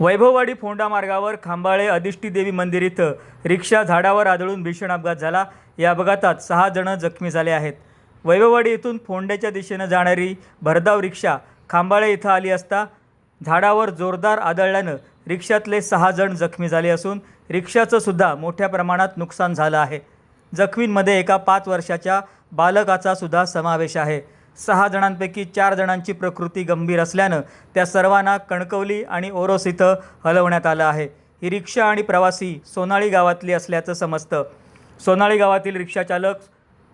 वैभववाडी फोंडा मार्गावर खांबाळे अधिष्ठी देवी मंदिर इथं रिक्षा झाडावर आदळून भीषण अपघात झाला. या अपघातात सहा जण जखमी झाले आहेत. वैभववाडी इथून फोंड्याच्या दिशेनं जाणारी भरधाव रिक्षा खांबाळे इथं आली असता झाडावर जोरदार आदळल्यानं रिक्षातले सहा जण जखमी झाले असून रिक्षाचं सुद्धा मोठ्या प्रमाणात नुकसान झालं आहे. जखमींमध्ये एका पाच वर्षाच्या बालकाचा सुद्धा समावेश आहे. सहा जणांपैकी चार जणांची प्रकृती गंभीर असल्यानं त्या सर्वांना कणकवली आणि ओरोस इथं हलवण्यात आलं आहे. ही रिक्षा आणि प्रवासी सोनाळी गावातली असल्याचं समजतं. सोनाळी गावातील रिक्षाचालक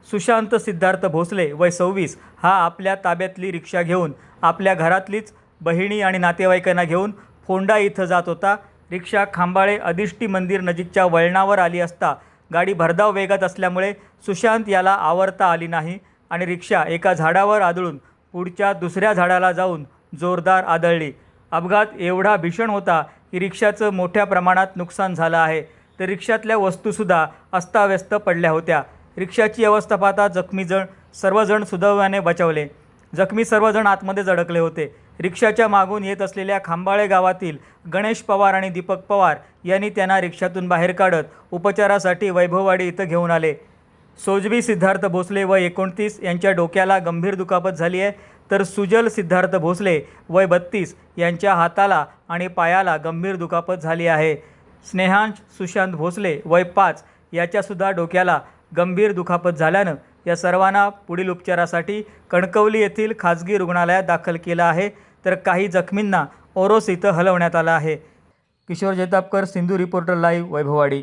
सुशांत सिद्धार्थ भोसले वय सव्वीस हा आपल्या ताब्यातली रिक्षा घेऊन आपल्या घरातलीच बहिणी आणि नातेवाईकांना घेऊन फोंडा इथं जात होता. रिक्षा खांबाळे अधिष्ठी मंदिर नजीकच्या वळणावर आली असता गाडी भरधाव वेगात असल्यामुळे सुशांत याला आवरता आली नाही. आणि रिक्षा एका झाडावर आदळून पुढच्या दुसऱ्या झाडाला जाऊन जोरदार आदळली. अपघात एवढा भीषण होता की रिक्षाचं मोठ्या प्रमाणात नुकसान झालं आहे. तर रिक्षातल्या वस्तूसुद्धा अस्ताव्यस्त पडल्या होत्या. रिक्षाची अवस्था पाहता जखमीजण सर्वजण सुदैवाने बचावले. जखमी सर्वजण आतमध्ये अडकले होते. रिक्षाच्या मागून येत असलेल्या खांबाळे गावातील गणेश पवार आणि दीपक पवार यांनी त्यांना रिक्षातून बाहेर काढत उपचारासाठी वैभववाडी इथं घेऊन आले. सोजवी सिद्धार्थ भोसले वय एकोणतीस यांच्या डोक्याला गंभीर दुखापत झाली आहे. तर सुजल सिद्धार्थ भोसले वय बत्तीस यांच्या हाताला आणि पायाला गंभीर दुखापत झाली आहे. स्नेहांश सुशांत भोसले वय पाच याच्यासुद्धा डोक्याला गंभीर दुखापत झाल्यानं या सर्वांना पुढील उपचारासाठी कणकवली येथील खाजगी रुग्णालयात दाखल केलं आहे. तर काही जखमींना ओरोस इथं हलवण्यात आलं आहे. Kishore Jaitapkar Sindhu reporter live Vaibhavwadi.